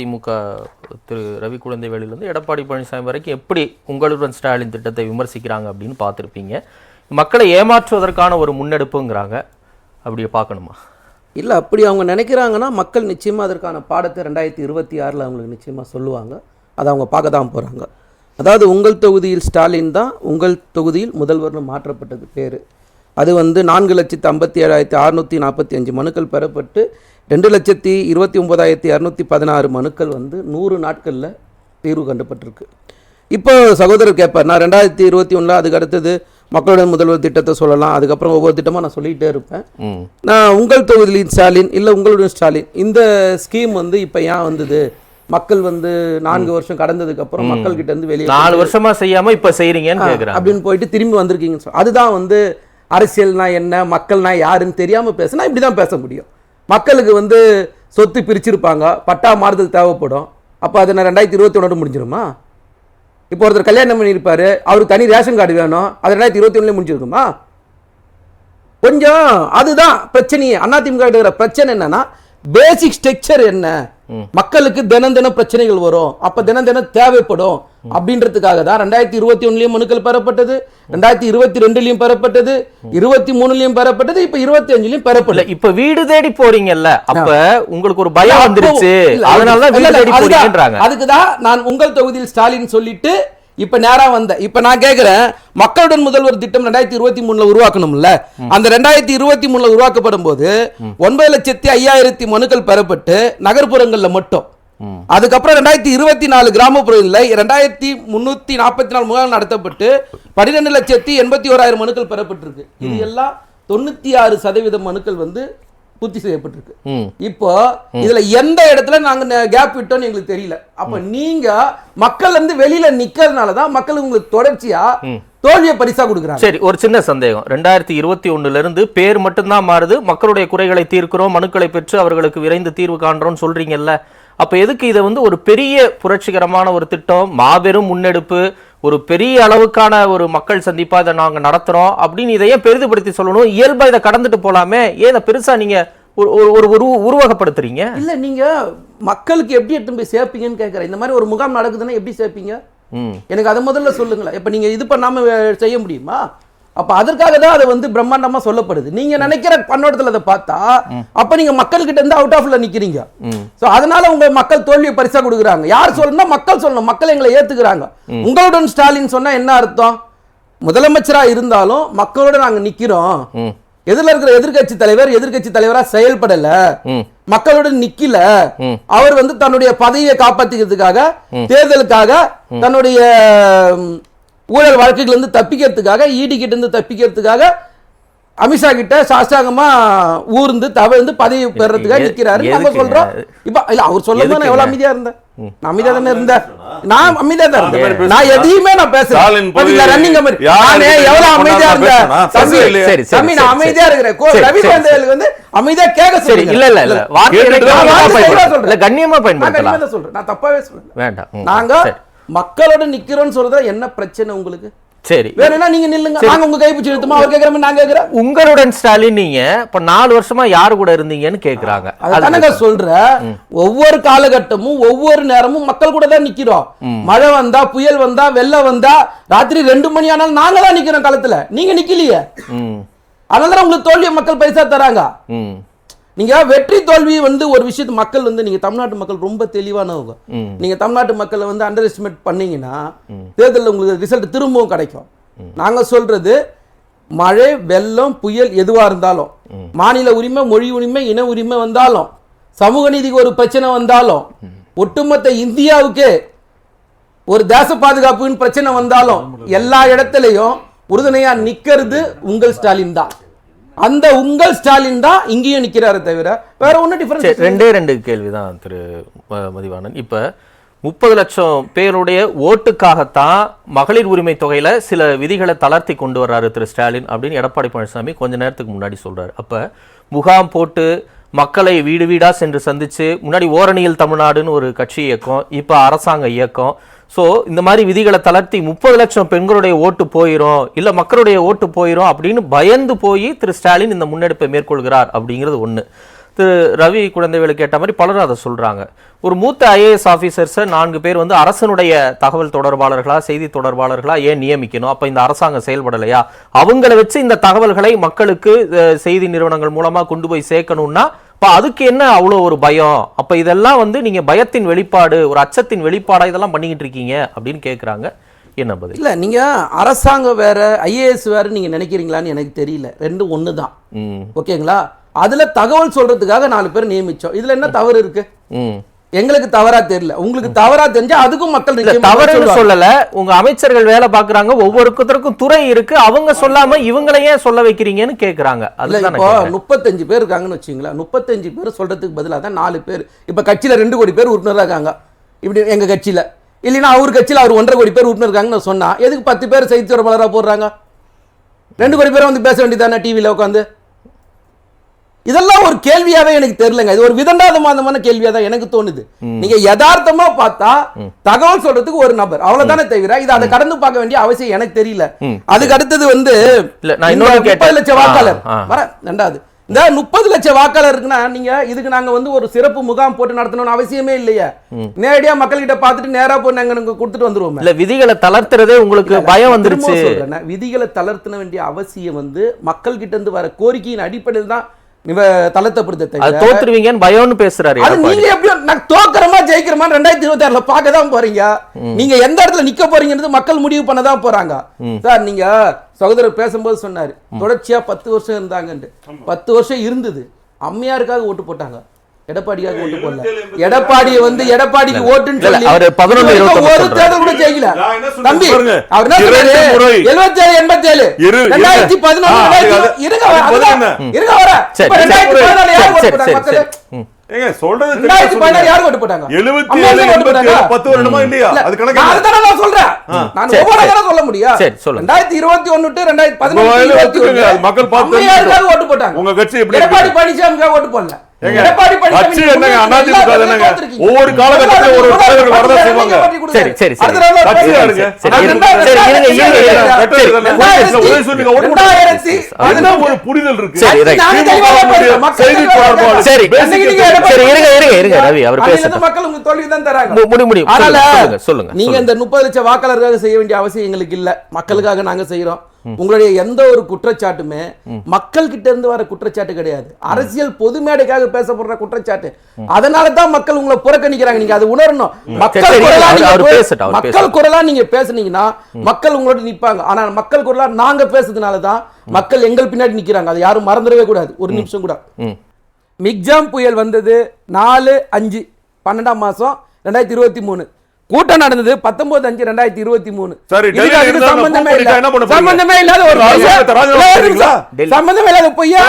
அதிமுக திரு ரவி குழந்தை குழந்தைவேலிலிருந்து எடப்பாடி பழனிசாமி வரைக்கும் எப்படி உங்களுடன் ஸ்டாலின் திட்டத்தை விமர்சிக்கிறாங்க அப்படின்னு பார்த்துருப்பீங்க. மக்களை ஏமாற்றுவதற்கான ஒரு முன்னெடுப்புங்கிறாங்க. அப்படியே பார்க்கணுமா? இல்லை அப்படி அவங்க நினைக்கிறாங்கன்னா மக்கள் நிச்சயமாக அதற்கான பாடத்தை ரெண்டாயிரத்தி இருபத்தி ஆறில் அவங்களுக்கு நிச்சயமாக சொல்லுவாங்க. அதை அவங்க பார்க்க தான் போகிறாங்க அதாவது உங்கள் தொகுதியில் ஸ்டாலின் தான் உங்கள் தொகுதியில் முதல்வர்னு மாற்றப்பட்டது பேர். அது வந்து நான்கு லட்சத்து ஐம்பத்தி ஏழாயிரத்தி அறுநூற்றி நாற்பத்தி அஞ்சு மனுக்கள் பெறப்பட்டு ரெண்டு லட்சத்தி இருபத்தி ஒம்பதாயிரத்தி இரநூத்தி பதினாறு மனுக்கள் வந்து நூறு நாட்களில் தீர்வு கண்டுபட்டிருக்கு. இப்போ சகோதரர் கேட்பார் நான் ரெண்டாயிரத்தி இருபத்தி ஒன்றில் அதுக்கு அடுத்தது மக்களுடன் முதல்வர் திட்டத்தை சொல்லலாம் அதுக்கப்புறம் ஒவ்வொரு திட்டமாக நான் சொல்லிக்கிட்டே இருப்பேன். நான் உங்கள் தொகுதியின் ஸ்டாலின் இல்லை உங்களுடைய ஸ்டாலின். இந்த ஸ்கீம் வந்து இப்போ ஏன் வந்தது? மக்கள் வந்து நான்கு வருஷம் கடந்ததுக்கு அப்புறம் மக்கள் கிட்ட இருந்து வெளியே நாலு வருஷமா செய்யாம இப்ப செய்றீங்கன்னு கேக்குறாங்க. அப்படின்னு போயிட்டு திரும்பி வந்திருக்கீங்கன்னு சொல்ல அதுதான் வந்து அரசியல்னா என்ன மக்கள்னா யாருன்னு தெரியாமல் பேசினா இப்படி தான் பேச முடியும். மக்களுக்கு வந்து சொத்து பிரிச்சிருப்பாங்க பட்டா மாறுதல் தேவைப்படும். அப்போ அதை நான் ரெண்டாயிரத்தி இருபத்தி ஒன்று முடிஞ்சிருமா? இப்போ ஒருத்தர் கல்யாணம் பண்ணியிருப்பார் அவருக்கு தனி ரேஷன் கார்டு வேணும் அது ரெண்டாயிரத்தி இருபத்தி ஒன்றுல முடிஞ்சிருக்குமா? கொஞ்சம் அதுதான் பிரச்சனையே. அதிமுக இருக்கிற பிரச்சனை என்னன்னா பேசிக் ஸ்ட்ரக்சர் என்ன? மக்களுக்கு தினம் தினம் பிரச்சனைகள் வரும். அப்ப தினம் தினம் தேவைப்படும். அப்படின்றதுக்காக தான் ரெண்டாயிரத்தி இருபத்தி ஒண்ணுலயும் மனுக்கள் பெறப்பட்டது. ரெண்டாயிரத்தி இருபத்தி ரெண்டுலயும் பெறப்பட்டது. இருபத்தி மூணுலயும் பெறப்பட்டது. இப்ப இருபத்தி அஞ்சுலயும் பெறப்படல இப்ப வீடு தேடி போறீங்கல்ல அப்ப உங்களுக்கு ஒரு பயம் வந்துருச்சு. அதனாலதான் அதுக்குதான் நான் உங்கள் தொகுதியில் ஸ்டாலின் சொல்லிட்டு இப்ப நேரா வந்தேன் இப்ப நான் கேக்குறேன் மக்களுடன் முதல்வர் திட்டம் ரெண்டாயிரத்தி இருபத்தி மூணுல உருவாக்கணும்ல? அந்த ரெண்டாயிரத்தி இருபத்தி மூணுல உருவாக்கப்படும் போது ஒன்பது லட்சத்தி ஐயாயிரத்தி மனுக்கள் பெறப்பட்டு நகர்ப்புறங்கள்ல மட்டும். அதுக்கப்புறம் ரெண்டாயிரத்தி இருபத்தி நாலு கிராமப்புறங்களில் ரெண்டாயிரத்தி முன்னூத்தி நாற்பத்தி நாலு முகாம் நடத்தப்பட்டு பன்னிரெண்டு லட்சத்தி எண்பத்தி ஓராயிரம் மனுக்கள் பெறப்பட்டிருக்கு. இது எல்லாம் தொண்ணூத்தி ஆறு சதவீத மனுக்கள் வந்து பூர்த்தி செய்யப்பட்டிருக்கு. இப்போ இதுல எந்த இடத்துல நாங்க கேப் விட்டோம்னு எங்களுக்கு தெரியல. அப்ப நீங்க மக்கள் வந்து வெளியில நிக்கிறதுனால தான் மக்கள் உங்களுக்கு தொடர்ச்சியா தோல்வியை பரிசா கொடுக்குறாங்க. சரி ஒரு சின்ன சந்தேகம். ரெண்டாயிரத்தி இருபத்தி ஒண்ணுல இருந்து பேர் மட்டும்தான் மாறுது. மக்களுடைய குறைகளை தீர்க்கிறோம் மனுக்களை பெற்று அவர்களுக்கு விரைந்து தீர்வு காண்றோம்னு சொல்றீங்கல்ல. அப்ப எதுக்கு இதை வந்து ஒரு பெரிய புரட்சிகரமான ஒரு திட்டம் மாபெரும் முன்னெடுப்பு ஒரு பெரிய அளவுக்கான ஒரு மக்கள் சந்திப்பா இதை நாங்க நடத்துறோம் அப்படின்னு இதை ஏன் பெரிதுபடுத்தி சொல்லணும். இயல்பா இதை கடந்துட்டு போலாமே. ஏன் இதை பெருசா நீங்க ஒரு ஒரு- ஒரு உருவ உருவகப்படுத்துறீங்க? இல்ல நீங்க மக்களுக்கு எப்படி எடுத்துன்னு போய் சேர்ப்பீங்கன்னு கேட்கறேன் இந்த மாதிரி ஒரு முகாம் நடக்குதுன்னா எப்படி சேர்ப்பீங்க? எனக்கு அதை முதல்ல சொல்லுங்களேன். இப்ப நீங்க இது பண்ணாம வே- செய்ய முடியுமா? அப்ப அதற்காக தான் அது வந்து பிரம்மாண்டமா சொல்லப்படுது. நீங்க நினைக்கிற கண்ணோட்டத்துல அதை பார்த்தா அப்ப நீங்க மக்கள் கிட்ட இருந்து அவுட் ஆஃப்ல நிக்கிறீங்க. சோ அதனால உங்க மக்கள் தோல்வியை பரிசா கொடுக்குறாங்க. யார் சொல்லணும்னா மக்கள் சொல்லணும். மக்கள் எங்களை ஏத்துக்கிறாங்க. உங்களுடன் ஸ்டாலின் சொன்னா என்ன அர்த்தம்? முதலமைச்சரா இருந்தாலும் மக்களோட நாங்க நிக்கிறோம். ம். எதிரில் இருக்கிற எதிர்க்கட்சி தலைவர் எதிர்க்கட்சி தலைவரா செயல்படல. ம். மக்களோட நிக்கல. அவர் வந்து தன்னுடைய பதவியை காப்பாத்திக்கிறதுக்காக தேர்தலுக்காக தன்னுடைய ஊழல் வழக்குகள் இருந்து தப்பிக்கிறதுக்காக ஈடி கிட்ட இருந்து தப்பிக்கிறதுக்காக அமித்ஷா கிட்ட சாஷ்டாங்கமா ஊர்ந்து தவிர்ந்து பதவி பெறதுக்காக நிக்கிறாரு. நம்ம? சொல்றோம். இப்ப இல்ல அவர் சொல்லும் போது நான் எவ்வளவு அமைதியா இருந்தேன் நான் தானே இருந்தேன் நான் அமைதியா தான் இருந்தேன். நான் எதையுமே நான் பேசுறேன் மாதிரி யார் நானே கிட்ட எவ்வளவு என்ன அமைதியா பண்ணாலும் இருந்தேன். நான் அமைதியா இருக்கிறேன். கோ- ரவி குழந்தைகளுக்கு வந்து அமைதியா கேட்க சரி இல்ல இல்ல இல்ல. கண்ணியமா பயன்படுத்தலாம். சொல்றேன். நான் தப்பாவே சொல்றேன். வேண்டாம். நாங்க. மக்களோட நிக்கிறோம்னு சொல்றதுல என்ன பிரச்சனை உங்களுக்கு? சரி. வேணும்னா நீங்க நில்லுங்க. நாங்க உங்க கைப்பிடிச்சு இழுத்துமா அவர் கேக்குற நான் கேக்குறேன். உங்களுடன் ஸ்டாலின் நீங்க இப்ப நாலு வருஷமா யாரு கூட இருந்தீங்கன்னு கேக்குறாங்க. அதுதானங்க சொல்றேன் ஒவ்வொரு காலகட்டமும் ஒவ்வொரு நேரமும் மக்கள் கூட தான் நிக்கிறோம். மழை வந்தா புயல் வந்தா வெள்ளம் வந்தா ராத்திரி ரெண்டு மணி ஆனாலும் நாங்க தான் நிக்கிறோம் களத்துல. நீங்க நிக்கலையே. அதனால தான் உங்களுக்கு தோல்வியை மக்கள் பரிசா தராங்க. ம் நீங்க வெற்றி தோல்வி வந்து ஒரு விஷயத்து மக்கள் வந்து நீங்க தமிழ்நாட்டு மக்கள் ரொம்ப தெளிவானவங்க. ம். நீங்க தமிழ்நாட்டு மக்களை வந்து அண்டர் எஸ்டிமேட் பண்ணீங்கன்னா தேர்தலில் உங்களுக்கு ரிசல்ட் திரும்பவும் கிடைக்கும். நாங்க சொல்றது மழை வெள்ளம் புயல் எதுவா இருந்தாலும் மாநில உரிமை மொழி உரிமை இன உரிமை வந்தாலும் சமூக நீதிக்கு ஒரு பிரச்சனை வந்தாலும் ஒட்டுமொத்த இந்தியாவுக்கே ஒரு தேச பாதுகாப்புன்னு பிரச்சனை வந்தாலும் எல்லா இடத்துலயும் உறுதுணையா நிக்கிறது உங்கள் ஸ்டாலின் தான். அந்த உங்கள் ஸ்டாலின் தான் இங்கேயும் நிக்கிறாரு தவிர வேற ஒன்றும் டிஃபரன்ஸ் ரெண்டே ரெண்டு கேள்விதான் திரு ம- மதிவாணன். இப்ப முப்பது லட்சம் பேருடைய ஓட்டுக்காகத்தான் மகளிர் உரிமை தொகையில சில விதிகளை தளர்த்தி கொண்டு வர்றாரு திரு ஸ்டாலின் அப்படின்னு எடப்பாடி பழனிசாமி கொஞ்ச நேரத்துக்கு முன்னாடி சொல்றாரு. அப்ப முகாம் போட்டு மக்களை வீடு வீடா சென்று சந்திச்சு முன்னாடி ஓரணியில் தமிழ்நாடுன்னு ஒரு கட்சி இயக்கம் இப்ப அரசாங்க இயக்கம் ஸோ இந்த மாதிரி விதிகளை தளர்த்தி முப்பது லட்சம் பெண்களுடைய ஓட்டு போயிடும் இல்லை மக்களுடைய ஓட்டு போயிடும் அப்படின்னு பயந்து போய் திரு ஸ்டாலின் இந்த முன்னெடுப்பை மேற்கொள்கிறார் அப்படிங்கிறது ஒன்று திரு ரவி குழந்தைவேலு கேட்ட மாதிரி பலரும் அதை சொல்கிறாங்க ஒரு மூத்த ஐஏஎஸ் ஆஃபீஸர்ஸை நான்கு பேர் வந்து அரசனுடைய தகவல் தொடர்பாளர்களா செய்தி தொடர்பாளர்களா ஏன் நியமிக்கணும்? அப்போ இந்த அரசாங்கம் செயல்படலையா? அவங்கள வச்சு இந்த தகவல்களை மக்களுக்கு செய்தி நிறுவனங்கள் மூலமாக கொண்டு போய் சேர்க்கணும்னா அப்ப அதுக்கு என்ன அவ்வளோ ஒரு பயம்? அப்ப இதெல்லாம் வந்து நீங்க பயத்தின் வெளிப்பாடு ஒரு அச்சத்தின் வெளிப்பாடா இதெல்லாம் பண்ணிக்கிட்டு இருக்கீங்க அப்படின்னு கேக்குறாங்க. என்ன பதில்? இல்ல நீங்க அரசாங்கம் வேற ஐஏஎஸ் வேற நீங்க நினைக்கிறீங்களான்னு எனக்கு தெரியல. ரெண்டும் ஒன்று தான் ஓகேங்களா? அதுல தகவல் சொல்றதுக்காக நாலு பேர் நியமிச்சோம். இதுல என்ன தவறு இருக்கு? ம். எங்களுக்கு தவறா தெரியல. உங்களுக்கு தவறா தெரிஞ்சா அதுக்கும் மக்கள் தவறுன்னு. சொல்லல. உங்க அமைச்சர்கள் வேலை பாக்குறாங்க ஒவ்வொருத்தருக்கும் துறை இருக்கு. அவங்க சொல்லாம இவங்களை ஏன் சொல்ல வைக்கிறீங்கன்னு கேக்குறாங்க. நான் இப்போ. முப்பத்தஞ்சு பேர் இருக்காங்கன்னு வச்சுங்களேன் முப்பத்தஞ்சு பேர் சொல்றதுக்கு பதிலாக தான் நாலு பேர். இப்ப கட்சியில ரெண்டு கோடி பேர் உறுப்பினராக இருக்காங்க. இப்படி எங்க கட்சியில. இல்லைன்னா அவர் கட்சியில அவர் ஒன்றரை கோடி பேர் உறுப்பினர் இருக்காங்கன்னு சொன்னா எதுக்கு பத்து பேர் செய்தி தொடர்பாளராக போடுறாங்க? ரெண்டு கோடி பேர் வந்து பேச வேண்டியதானே டிவியில உட்காந்து இதெல்லாம் ஒரு கேள்வியாவே எனக்கு தெரியலங்க. இது ஒரு விதண்டாதமானமான கேள்வியா தான் எனக்கு தோணுது. நீங்க யதார்த்தமா பார்த்தா தகவல் சொல்றதுக்கு ஒரு நபர். அவ்வளவுதானே தவிர இது அதை கடந்து பார்க்க வேண்டிய அவசியம் எனக்கு தெரியல. அதுக்கு அடுத்தது வந்து. 30 லட்சம் வாக்காளர். வர ரெண்டாவது. இந்த முப்பது லட்சம் வாக்காளர் இருக்குன்னா நீங்க இதுக்கு நாங்க வந்து ஒரு சிறப்பு முகாம் போட்டு நடத்தணும்னு அவசியமே இல்லையே. நேரடியா மக்கள்கிட்ட பார்த்துட்டு நேரா போய் நாங்க கொடுத்துட்டு வந்துருவோம். இல்ல விதிகளை தளர்த்துறதே உங்களுக்கு பயம் வந்துருச்சு. விதிகளை தளர்த்தின வேண்டிய அவசியம் வந்து மக்கள் கிட்ட இருந்து வர கோரிக்கையின் அடிப்படையில் தான் இவ அது தோத்துருவீங்கன்னு பயம்னு பேசுறாரு அது நீங்க எப்படி நான் தோக்கறமா ஜெயிக்கிறமா ரெண்டாயிரத்தி இருபத்தி ஆறுல பார்க்க தான் போறீங்க. நீங்க எந்த இடத்துல நிக்க போறீங்கன்றது மக்கள் முடிவு பண்ண தான் போறாங்க. சார் நீங்க சகோதரர் பேசும்போது சொன்னாரு தொடர்ச்சியா பத்து வருஷம் இருந்தாங்கன்ட்டு. பத்து வருஷம் இருந்தது. அம்மையாருக்காக ஓட்டு போட்டாங்க. எடப்பாடிக்காக ஓட்டு போடல எடப்பாடி வந்து எடப்பாடிக்கு ஓட்டுன்னு சொல்லி அவரு 11 இது வரைக்கும் இருபத்தொன்னு ஒரு சொல்றாரு. தேர்தல் கூட ஜெயிக்கல நான் என்ன சொல்றேன் தம்பி பாருங்க. அவர் என்ன முறை. எழுபத்தேழு எண்பத்தேழு இரு, இருங்க. ரெண்டாயிரத்தி பதினொன்று ரெண்டாயிரத்தி இருங்க? இருங்க வர ரெண்டாயிரத்தி பதினாலு யார் ஓட்டு போட்டாங்க. ஏங்க சொல்றது ரெண்டாயிரத்தி பதினாறு. யார் ஓட்டு போட்டாங்க எழுபத்தி ஏழு எண்பத்தி ஏழு? பத்து வருடமா இல்லையா அது கணக்கு? அதுதானே நான் சொல்றேன். நான் ஒவ்வொரு. தடவை சொல்ல முடியும். சரி, சொல்லுங்க. 2021 to 2011, உங்க வாயில 2021 ஒத்துக்குங்க, அது மக்கள் பார்த்து. ஓட்டு போட்டாங்க. உங்க கட்சி எப்படி எடப்பாடி? பழனிசாமிக்காக ஓட்டு போடல. ஒவ்வொரு ஒரு தலைவர் செய்வாங்க. சரி, சரி, ஒரு புரிதல் இருக்கு? சரி. சரி. சரி, இருங்க, இருங்க, இருங்க, ரவி, அவர். இருந்த மக்கள் உங்களுக்கு தோல்வி தான் தராங்க. முடி முடியும் அதனால சொல்லுங்க நீங்க. இந்த முப்பது லட்சம் வாக்காளருக்காக செய்ய வேண்டிய அவசியம் எங்களுக்கு இல்ல. மக்களுக்காக நாங்க செய்யறோம் உங்களுடைய எந்த ஒரு குற்றச்சாட்டுமே மக்கள் கிட்ட இருந்து வர குற்றச்சாட்டு கிடையாது. அரசியல் பொது மேடைக்காக பேசப்படுற குற்றச்சாட்டு. அதனால தான் மக்கள் உங்களை புறக்கணிக்கிறாங்க. நீங்க அதை உணரணும். மக்கள் குரலா நீங்க மக்கள். குரலா நீங்க பேசுனீங்கன்னா மக்கள் உங்களோட நிப்பாங்க. ஆனா மக்கள் குரலா நாங்க பேசுறதுனால தான் மக்கள் எங்கள் பின்னாடி நிக்கிறாங்க. அதை யாரும் மறந்துடவே கூடாது. ஒரு நிமிஷம் கூட. மிக்ஜாம் புயல் வந்தது நாலு அஞ்சு பன்னெண்டாம் மாசம் ரெண்டாயிரத்தி இருபத்தி மூணு. கூட்டம் நடந்தது பத்தொன்பது அஞ்சு ரெண்டாயிரத்தி இருபத்தி மூணு. சம்பந்தமே? சம்பந்தமே இல்லாத ஒரு. சம்பந்தமே இல்லாத பொய்யா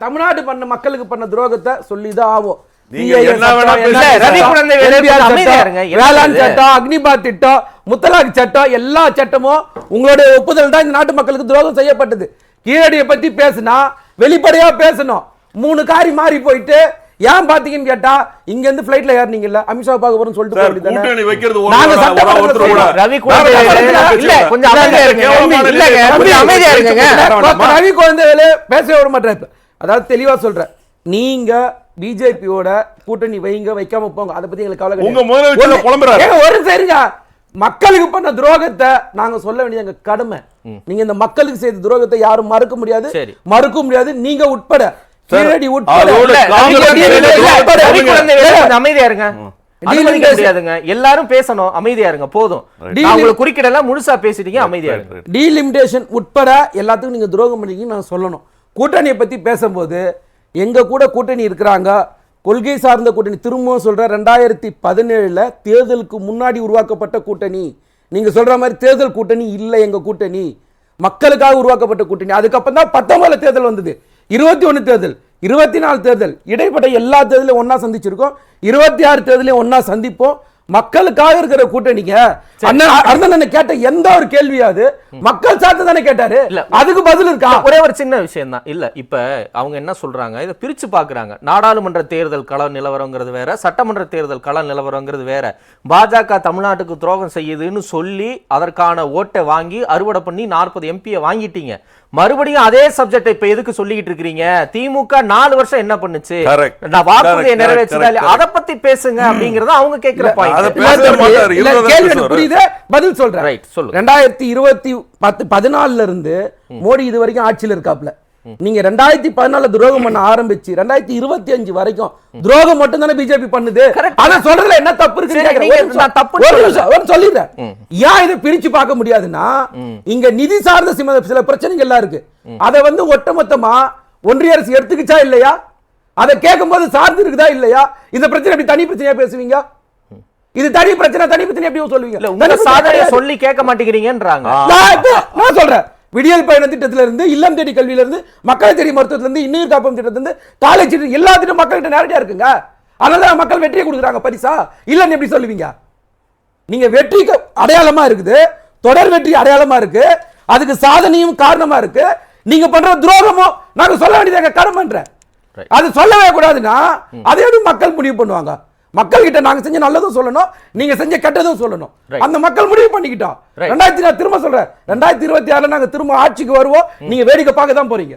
தமிழ்நாடு பண்ண மக்களுக்கு பண்ண துரோகத்தை சொல்லிதான் ஆகும் சட்டம், வேளாண் அக்னிபாத் திட்டம் முத்தலாக் சட்டம் எல்லா சட்டமும் உங்களுடைய ஒப்புதல் தான் இந்த நாட்டு மக்களுக்கு துரோகம் செய்யப்பட்டது. கீழடியை பத்தி பேசினா வெளிப்படையா பேசணும். மூணு காரி மாறி போயிட்டு ஏன் பாத்தீங்கன்னு கேட்டா இங்க இருந்து பிளைட்ல ஏறினீங்கல்ல அமித்ஷா பார்க்க போறோம் சொல்லிட்டு நாங்க. ரவி குழந்தை நாங்க வேலு, சட்டமன்றத்துல இல்ல கொஞ்சம் அமைதியா இருங்க. கேவலமான இல்லங்க நிலை. கொஞ்சம் அமைதியா இருங்க டாக்டர் ரவி குழந்தைவேலு பேசவே விட மாட்டேன் இப்ப. அதாவது தெளிவா சொல்றேன். நீங்க பிஜேபியோட கூட்டணி வைங்க வைக்காம போங்க. அதை பத்தி எங்களுக்கு கவலை உங்க. முதலமைச்சர் புலம்புறாரு. ஒரு சரிங்க மக்களுக்கு பண்ண துரோகத்தை நாங்க சொல்ல வேண்டியது எங்க கடமை. நீங்க இந்த மக்களுக்கு செய்த துரோகத்தை யாரும் மறுக்க முடியாது. மறுக்க முடியாது. நீங்க உட்பட. கீழடி உட்பட. அமைதியா இருங்க. முடியாதுங்க எல்லாரும் பேசணும். அமைதியா இருங்க. போதும். உங்களுக்கு குறுக்கிடல முழுசா பேசிட்டீங்க. அமைதியா இருங்க. டீலிமிடேஷன் உட்பட எல்லாத்துக்கும் நீங்க துரோகம் பண்ணீங்கன்னு நான் சொல்லணும். கூட்டணியை பத்தி பேசும்போது எங்கள் கூட கூட்டணி இருக்கிறாங்க? கொள்கை சார்ந்த கூட்டணி. திரும்பவும் சொல்கிற ரெண்டாயிரத்தி பதினேழில் தேர்தலுக்கு முன்னாடி உருவாக்கப்பட்ட கூட்டணி. நீங்கள் சொல்கிற மாதிரி தேர்தல் கூட்டணி இல்லை எங்கள் கூட்டணி. மக்களுக்காக உருவாக்கப்பட்ட கூட்டணி. அதுக்கப்புறம் தான் பத்தொம்பதில் தேர்தல் வந்தது. இருபத்தி ஒன்று தேர்தல் இருபத்தி நாலு தேர்தல். இடைப்பட்ட எல்லா தேர்தலையும் ஒன்றா சந்திச்சிருக்கோம். இருபத்தி ஆறு தேர்தலையும் ஒன்றா சந்திப்போம். மக்களுக்காக இருக்கிற கூட்டணிங்க அண்ணன் கேட்ட எந்த ஒரு கேள்வியாவது மக்கள் சார்ந்து தானே கேட்டாரு. இல்ல. அதுக்கு பதில் இருக்கா? ஒரே ஒரு சின்ன விஷயம் தான். இல்ல இப்ப அவங்க என்ன சொல்றாங்க இதை பிரிச்சு பாக்குறாங்க. நாடாளுமன்ற தேர்தல் கள நிலவரங்கிறது வேற சட்டமன்ற தேர்தல் கள நிலவரங்கிறது வேற. பாஜக தமிழ்நாட்டுக்கு துரோகம் செய்யுதுன்னு சொல்லி அதற்கான ஓட்டை வாங்கி அறுவடை பண்ணி நாற்பது எம்பியை வாங்கிட்டீங்க. மறுபடியும் அதே சப்ஜெக்ட் இப்ப எதுக்கு சொல்லிக்கிட்டு இருக்கீங்க திமுக நாலு வருஷம் என்ன பண்ணுச்சு? வாக்குறுதியை நிறைவேற்றதா? அத பத்தி பேசுங்க அப்படிங்கறத அவங்க கேட்கிற பாயிண்ட் புரியுது பதில் சொல்றேன். Right, சொல்லுங்க. ரெண்டாயிரத்தி இருபத்தி பத்து பதினாலுல இருந்து மோடி இது வரைக்கும் ஆட்சியில இருக்காப்ல நீங்க ரெண்டாயிரத்தி பதினாலுல துரோகம் பண்ண ஆரம்பிச்சு ரெண்டாயிரத்தி இருபத்தி அஞ்சு வரைக்கும் துரோகம் மட்டும் தானே பிஜேபி பண்ணுது. அத சொல்றதுல என்ன தப்பு இருக்கு சொல்லிடுறேன். ஏன் இதை பிரிச்சு பார்க்க முடியாதுன்னா இங்க நிதி சார்ந்த சிம- சில பிரச்சனைகள் எல்லாம் இருக்கு அதை வந்து ஒட்டுமொத்தமா ஒன்றிய அரசு எடுத்துக்கிச்சா இல்லையா? அதை கேட்கும்போது சார்ந்து இருக்குதா இல்லையா? இந்த பிரச்சனை எப்படி தனி பிரச்சனையா பேசுவீங்க? இது தனி பிரச்சனை தனி பிரச்சனை எப்படி சொல்லுவீங்க. இல்ல உங்க சாதனையை. சொல்லி கேட்க மாட்டேங்கிறீங்கன்றாங்க. நான் சொல்றேன். விடியல் பயண திட்டத்துல இருந்து இல்லம் தேடி கல்வியில இருந்து மக்களை தேடி மருத்துவத்துல இருந்து இன்னுயிர் காப்பம் திட்டத்துல இருந்து காலேஜ் திட்டம் மக்கள்கிட்ட நேரடியா இருக்குங்க. அதனால தான் மக்கள் வெற்றியை கொடுக்குறாங்க பரிசா. இல்லன்னு எப்படி சொல்லுவீங்க? நீங்க வெற்றிக்கு அடையாளமா இருக்குது. தொடர் வெற்றி அடையாளமா இருக்கு. அதுக்கு சாதனையும் காரணமா இருக்கு. நீங்க பண்ற துரோகமும் நாங்க சொல்ல வேண்டியது எங்க Right. அது சொல்லவே கூடாதுன்னா அதை எப்படி மக்கள் முடிவு பண்ணுவாங்க. மக்கள் கிட்ட நாங்க செஞ்ச நல்லதும் சொல்லணும் நீங்க செஞ்ச கெட்டதும் சொல்லணும். அந்த மக்கள் முடிவு பண்ணிக்கிட்டோம். ரெண்டாயிரத்தி நான் திரும்ப சொல்றேன். ரெண்டாயிரத்தி இருபத்தி ஆறுல நாங்க திரும்ப ஆட்சிக்கு வருவோம். நீங்க வேடிக்கை பார்க்க தான் போறீங்க.